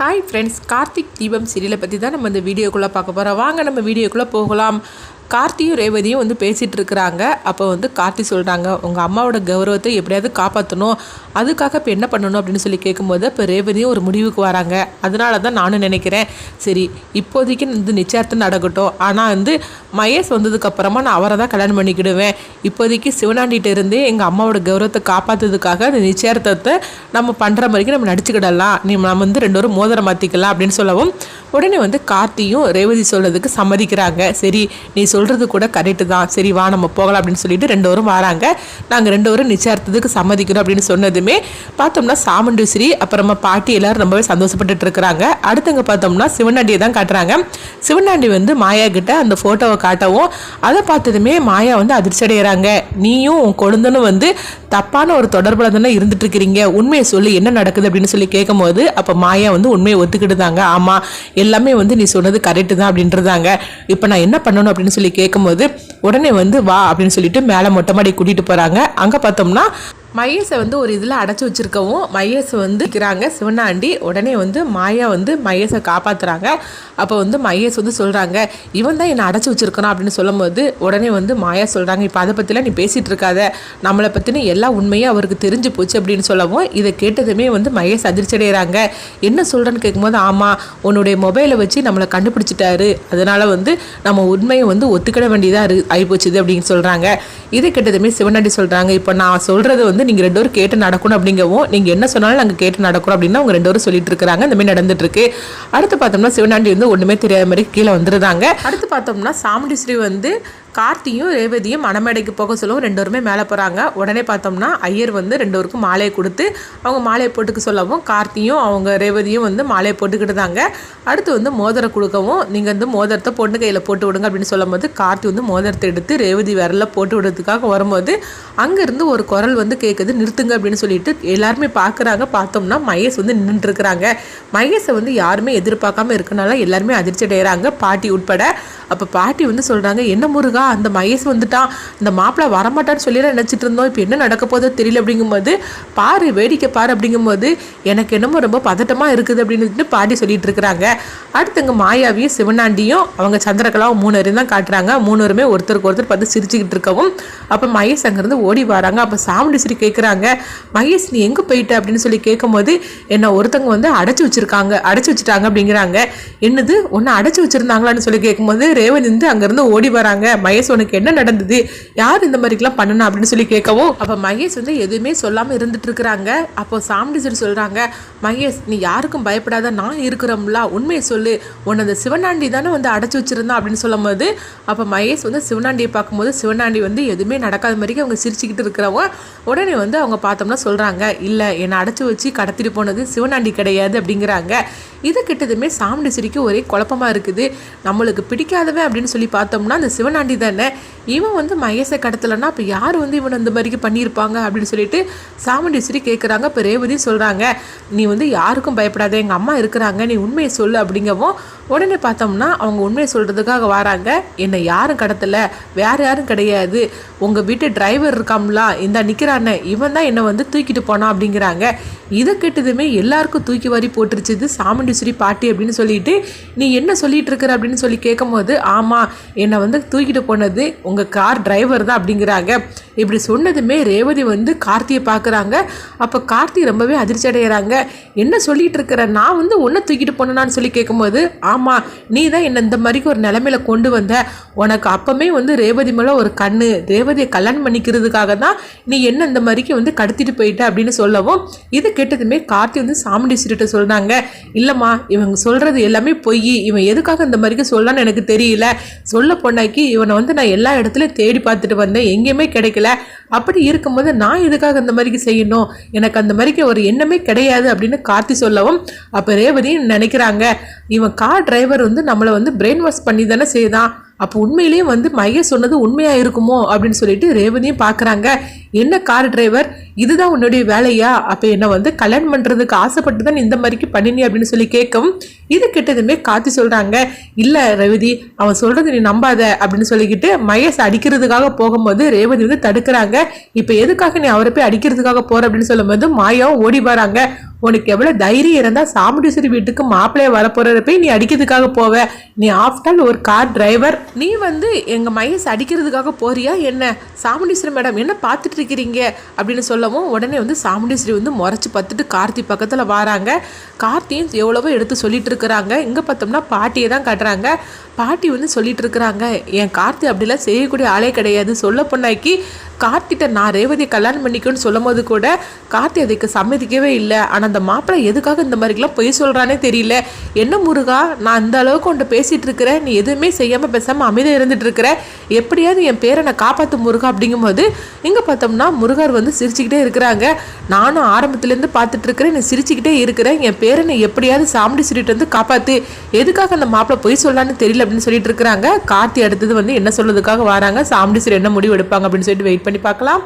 Hi friends Karthik தீபம் சீரியலை பற்றி தான் நம்ம இந்த வீடியோக்குள்ளே பார்க்க போகிறோம் வாங்க நம்ம வீடியோக்குள்ளே போகலாம். கார்த்தியும் ரேவதியும் வந்து பேசிகிட்டு இருக்கிறாங்க. அப்போ வந்து கார்த்தி சொல்கிறாங்க உங்கள் அம்மாவோட கௌரவத்தை எப்படியாவது காப்பாற்றணும் அதுக்காக இப்போ என்ன பண்ணணும்? அப்படின்னு சொல்லி கேட்கும்போது இப்போ ரேவதியும் ஒரு முடிவுக்கு வராங்க. அதனால தான் நானும் நினைக்கிறேன் சரி இப்போதைக்கு இந்த நிச்சயார்த்தம் நடக்கட்டும். ஆனால் வந்து மகேஷ் வந்ததுக்கப்புறமா நான் அவரை தான் கல்யாணம் பண்ணிக்கிடுவேன். இப்போதைக்கு சிவனாண்டிகிட்ட இருந்தே எங்கள் அம்மாவோட கௌரவத்தை காப்பாற்றுறதுக்காக அந்த நிச்சயார்த்தத்தை நம்ம பண்ணுற மாதிரிக்கு நம்ம நடிச்சுக்கிடலாம். நீ நம்ம வந்து ரெண்டு பேரும் சகோதரம் மாற்றிக்கலாம் அப்படின்னு சொல்லவும் உடனே வந்து கார்த்தியும் ரேவதி சொல்கிறதுக்கு சம்மதிக்கிறாங்க. சரி நீ சொல்கிறது கூட கரெக்டு தான். சரி வா நம்ம போகலாம் அப்படின்னு சொல்லிட்டு ரெண்டு வரும் வராங்க. நாங்கள் ரெண்டு வரும் நிச்சயார்த்தத்துக்கு சம்மதிக்கிறோம் அப்படின்னு சொன்னதுமே பார்த்தோம்னா சாமுண்டீஸ்வரி அப்புறமா பாட்டி எல்லோரும் ரொம்பவே சந்தோஷப்பட்டுட்டு இருக்கிறாங்க. அடுத்தவங்க பார்த்தோம்னா சிவனாண்டியை தான் காட்டுறாங்க. சிவனாண்டி வந்து மாயா கிட்ட அந்த ஃபோட்டோவை காட்டவும் அதை பார்த்ததுமே மாயா வந்து அதிர்ச்சி அடைகிறாங்க நீயும் உன் கொழுந்தனும் வந்து தப்பான ஒரு தொடர்பில் தானே இருந்துட்டு இருக்கிறீங்க. உண்மையை சொல்லி என்ன நடக்குது அப்படின்னு சொல்லி கேட்கும்போது அப்போ மாயா வந்து உண்மையை ஒத்துக்கிட்டுதாங்க. ஆமாம் எல்லாமே வந்து நீ சொன்னது கரெக்டு தான் அப்படின்றதாங்க. இப்போ நான் என்ன பண்ணணும் அப்படின்னு சொல்லி கேட்கும்போது உடனே வந்து வா அப்படின்னு சொல்லிட்டு மேலே மொட்டை மாடி கூட்டிகிட்டு போகிறாங்க அங்கே பார்த்தோம்னா மகேஷை வந்து ஒரு இதில் அடைச்சி வச்சிருக்கவும் மகேஷ் வந்து இருக்கிறாங்க சிவனாண்டி உடனே வந்து மாயா வந்து மகேஷை காப்பாற்றுறாங்க அப்போ வந்து மகேஷ் வந்து சொல்கிறாங்க இவன் தான் என்னை அடைச்சி வச்சுருக்கணும் அப்படின்னு சொல்லும்போது உடனே வந்து மாயா சொல்கிறாங்க இப்போ அதை பற்றிலாம் நீ பேசிகிட்டு இருக்காத. நம்மளை பற்றின எல்லா உண்மையும் அவருக்கு தெரிஞ்சு போச்சு அப்படின்னு சொல்லவும் இதை கேட்டதுமே வந்து மகேஷ் அதிர்ச்சி அடைகிறாங்க என்ன சொல்கிறேன்னு கேட்கும்போது ஆமாம் உன்னுடைய மொபைலை வச்சு நம்மளை கண்டுபிடிச்சிட்டாரு. அதனால் வந்து நம்ம உண்மையை வந்து ஒத்துக்கிட வேண்டியதாக இரு ஆகிப்போச்சுது அப்படின்னு சொல்கிறாங்க இதை கேட்டதுமே சிவனாண்டி சொல்கிறாங்க இப்போ நான் சொல்கிறது வந்து நீங்கள் ரெண்டு பேரும் கேட்டு நடக்கணும் அப்படிங்கவும் நீங்கள் என்ன சொன்னாலும் நாங்கள் கேட்டு நடக்கிறோம் அப்படின்னு அவங்க ரெண்டு பேரும் சொல்லிட்டு இருக்கிறாங்க. இந்த மாதிரி நடந்துட்டு இருக்கு அடுத்து பார்த்தோம்னா சிவனாண்டி வந்து ஒன்றுமே தெரியாத மாதிரி கீழே வந்துருந்தாங்க. அடுத்து பார்த்தோம்னா சாமுண்டி ஸ்ரீ வந்து கார்த்தியும் ரேவதியும் மணமேடைக்கு போக சொல்லவும் ரெண்டோருமே மேலே போகிறாங்க உடனே பார்த்தோம்னா ஐயர் வந்து ரெண்டோருக்கும் மாலையை கொடுத்து அவங்க மாலையை போட்டுக்க சொல்லவும் கார்த்தியும் அவங்க ரேவதியும் வந்து மாலையை போட்டுக்கிட்டுதாங்க அடுத்து வந்து மோதிரம் கொடுக்கவும் நீங்கள் வந்து மோதிரத்தை பொண்ணு கையில் போட்டு விடுங்க அப்படின்னு சொல்லும்போது கார்த்தி வந்து மோதிரத்தை எடுத்து ரேவதி விரல்ல போட்டு விடுறதுக்காக வரும்போது அங்கேருந்து ஒரு குரல் வந்து கேட்குது நிறுத்துங்க அப்படின்னு சொல்லிட்டு எல்லாருமே பார்க்குறாங்க. பார்த்தோம்னா மகேஷ் வந்து நின்றுட்டுருக்குறாங்க. மகேஷை வந்து யாருமே எதிர்பார்க்காம இருக்கனால எல்லாருமே அதிர்ச்சி அடைகிறாங்க பாட்டி உட்பட. அப்போ பாட்டி வந்து சொல்கிறாங்க என்ன முருகா அந்த மகேஷ் வந்துட்டான் இந்த மாப்பிள்ளை வரமாட்டான்னு சொல்லி நினச்சிட்டு இருந்தோம். இப்போ என்ன நடக்க போதோ தெரியல அப்படிங்கும்போது பாரு வேடிக்கை பாரு அப்படிங்கும்போது எனக்கு என்னமோ ரொம்ப பதட்டமாக இருக்குது அப்படின்னு பாட்டி சொல்லிட்டு இருக்கிறாங்க. அடுத்தவங்க மாயாவியும் சிவனாண்டியும் அவங்க சந்திரகலாவும் மூணு பேரும் தான் காட்டுறாங்க. மூணுருமே ஒருத்தருக்கு ஒருத்தர் பார்த்து சிரிச்சுக்கிட்டு இருக்கவும் அப்போ மகேஷ் அங்கேருந்து ஓடி வராங்க. அப்போ சாமுண்டீஸ்வரி கேட்குறாங்க மகேஷ் நீ எங்கே போயிட்ட? அப்படின்னு சொல்லி கேட்கும்போது என்னை ஒருத்தவங்க வந்து அடைச்சி வச்சுருக்காங்க அடைச்சி வச்சுட்டாங்க அப்படிங்கிறாங்க. என்னது? ஒன்று அடைச்சி வச்சுருந்தாங்களான்னு சொல்லி கேட்கும்போது ரேவன் வந்து அங்கேருந்து ஓடி வராங்க. மகேஷ் உனக்கு என்ன நடந்தது? யார் இந்த மாதிரிக்கெல்லாம் பண்ணணும் அப்படின்னு சொல்லி கேட்கவும் அப்போ மகேஷ் வந்து எதுவுமே சொல்லாமல் இருந்துட்டு இருக்கிறாங்க. அப்போ சாம்டிசர் சொல்கிறாங்க மகேஷ் நீ யாருக்கும் பயப்படாத நான் இருக்கிறோம்ல. உண்மையை சொல்லு. உன்னை அந்த சிவனாண்டி தானே வந்து அடைச்சி வச்சிருந்தான் அப்படின்னு சொல்லும் போது அப்போ மகேஷ் வந்து சிவனாண்டியை பார்க்கும்போது சிவனாண்டி வந்து எதுவுமே நடக்காத மாதிரிக்கு அவங்க சிரிச்சுக்கிட்டு இருக்கிறவங்க உடனே வந்து அவங்க பார்த்தோம்னா சொல்கிறாங்க இல்லை என்னை அடைச்சி வச்சு கடத்திட்டு போனது சிவனாண்டி கிடையாது அப்படிங்கிறாங்க. இது கிட்டதுமே சாமுண்டீஸ்வரிக்கு ஒரே குழப்பமாக இருக்குது. நம்மளுக்கு பிடிக்காதவன் அப்படின்னு சொல்லி பார்த்தோம்னா அந்த சிவனாண்டி தானே? இவன் வந்து மகேஷை கடத்தலைன்னா அப்போ யார் வந்து இவன் இந்த மாதிரிக்கு பண்ணியிருப்பாங்க அப்படின்னு சொல்லிட்டு சாமுண்டீஸ்வரி கேட்குறாங்க இப்போ ரேவதி சொல்கிறாங்க நீ வந்து யாருக்கும் பயப்படாத எங்கள் அம்மா இருக்கிறாங்க நீ உண்மையை சொல்லு அப்படிங்கவும் உடனே பார்த்தோம்னா அவங்க உண்மையை சொல்கிறதுக்காக வராங்க. என்னை யாரும் கடத்தலை வேறு யாரும் கிடையாது. உங்கள் வீட்டு டிரைவர் இருக்காம்ல இந்த நிற்கிறானே இவன் தான் என்னை வந்து தூக்கிட்டு போனான் அப்படிங்கிறாங்க. இதை கேட்டதுமே எல்லாருக்கும் தூக்கி வாரி போட்டுருச்சுது சாமுண்டீஸ்வரி பாட்டி அப்படின்னு சொல்லிட்டு நீ என்ன சொல்லிட்டு இருக்கிற? அப்படின்னு சொல்லி கேட்கும்போது ஆமாம் என்னை வந்து தூக்கிட்டு போனது உங்கள் கார் டிரைவர் தான் அப்படிங்கிறாங்க. இப்படி சொன்னதுமே ரேவதி வந்து கார்த்தியை பார்க்குறாங்க. அப்போ கார்த்தி ரொம்பவே அதிர்ச்சி அடைகிறாங்க என்ன சொல்லிகிட்டு இருக்கிற? நான் வந்து ஒன்றை தூக்கிட்டு போனேனான்னு சொல்லி கேட்கும்போது ஆமாம் நீ தான் என்னை இந்த மாதிரிக்கு ஒரு நிலமையில கொண்டு வந்த. உனக்கு அப்போமே வந்து ரேவதி மேலே ஒரு கண்ணு. ரேவதியை கல்யாணம் பண்ணிக்கிறதுக்காக தான் நீ என்ன இந்த மாதிரிக்கு வந்து கடத்திட்டு போயிட்ட அப்படின்னு சொல்லவும் இது கேட்டதுமே கார்த்தி வந்து சாமுண்டீஸ்வரிட்ட சொல்கிறாங்க இல்லைம்மா இவங்க சொல்கிறது எல்லாமே பொய். இவன் எதுக்காக இந்த மாதிரிக்கு சொல்லலான்னு எனக்கு தெரியல. சொல்ல பொண்ணாக்கி இவனை வந்து நான் எல்லா இடத்துல தேடி பார்த்துட்டு வந்தேன். எங்கேயுமே கிடைக்கல. அப்படி இருக்கும்போது நான் எதுக்காக இந்த மாதிரிக்கு செய்யணும்? எனக்கு அந்த மாதிரிக்கு ஒரு எண்ணமே கிடையாது அப்படின்னு கார்த்தி சொல்லவும் அப்போ ரேவதியும் நினைக்கிறாங்க. இவன் கார் டிரைவர் வந்து நம்மளை வந்து பிரெயின் வாஷ் பண்ணி தானே செய்தான். அப்போ உண்மையிலேயே வந்து மைய சொன்னது உண்மையாக இருக்குமோ அப்படின்னு சொல்லிட்டு ரேவதியும் பார்க்குறாங்க என்ன கார் டிரைவர்? இதுதான் உன்னுடைய வேலையா? அப்போ என்ன வந்து கல்யாணம் பண்ணுறதுக்கு ஆசைப்பட்டு தான் இந்த மாதிரிக்கு பண்ணினி அப்படின்னு சொல்லி கேட்கவும் இது கிட்டதுமே காத்தி சொல்கிறாங்க இல்லை ரேவதி அவன் சொல்கிறது நீ நம்பாத அப்படின்னு சொல்லிக்கிட்டு மயஸ் அடிக்கிறதுக்காக போகும்போது ரேவதி வந்து தடுக்கிறாங்க. இப்போ எதுக்காக நீ அவரை போய் அடிக்கிறதுக்காக போகிற அப்படின்னு சொல்லும்போது மாயாவும் ஓடி வராங்க. உனக்கு எவ்வளோ தைரியம் இருந்தால் சாமுண்டீஸ்வரி வீட்டுக்கு மாப்பிள்ளைய வரப்போறத போய் நீ அடிக்கிறதுக்காக போவ. நீ ஆஃப்டர் ஒரு கார் டிரைவர் நீ வந்து எங்கள் மகேஷ் அடிக்கிறதுக்காக போறியா என்ன? சாமுண்டீஸ்வரி மேடம் என்ன பார்த்துட்டு இருக்கிறீங்க? அப்படின்னு சொல்லவும் உடனே வந்து சாமுண்டீஸ்வரி வந்து முறைச்சி பார்த்துட்டு கார்த்தி பக்கத்தில் வராங்க. கார்த்தியும் எவ்வளவோ எடுத்து சொல்லிட்டு இருக்கிறாங்க. இங்கே பார்த்தோம்னா பாட்டியை தான் காட்டுறாங்க. பாட்டி வந்து சொல்லிட்டு இருக்கிறாங்க. என் கார்த்தி அப்படிலாம் செய்யக்கூடிய ஆளே கிடையாது. சொல்ல பொண்ணாக்கி கார்த்திட்ட நான் ரேவதியை கல்யாணம் பண்ணிக்கணும்னு சொல்லும் போது கூட கார்த்தி அதுக்கு சம்மதிக்கவே இல்லை. ஆனால் அந்த மாப்பிள்ளை எதுக்காக இந்த மாதிரிலாம் பொய் சொல்கிறானே தெரியல. என்ன முருகா நான் அந்த அளவுக்கு உன்ட்ட பேசிகிட்டு இருக்கிறேன். நீ எதுவுமே செய்யாமல் பேசாமல் அமைதியாக இருந்துட்டு இருக்கிற. எப்படியாவது என் பேரை நான் காப்பாற்று முருகா அப்படிங்கும்போது இங்கே பார்த்தோம்னா முருகர் வந்து சிரிச்சுக்கிட்டே இருக்கிறாங்க. நானும் ஆரம்பத்துலேருந்து பார்த்துட்டு இருக்கிறேன். நீ சிரிச்சுக்கிட்டே இருக்கிறேன் என் பேரை நீ எப்படியாவது சாமுடி சொல்லிட்டு வந்து காப்பாற்று எதுக்காக அந்த மாப்பிள்ளை பொய் சொல்லலான்னு தெரியல அப்படின்னு சொல்லிட்டு இருக்கிறாங்க. கார்த்தி அடுத்தது வந்து என்ன சொல்றதுக்காக வராங்க. சாமுடி என்ன முடிவு எடுப்பாங்க அப்படின்னு சொல்லிட்டு வெயிட் பண்ணி பார்க்கலாம்.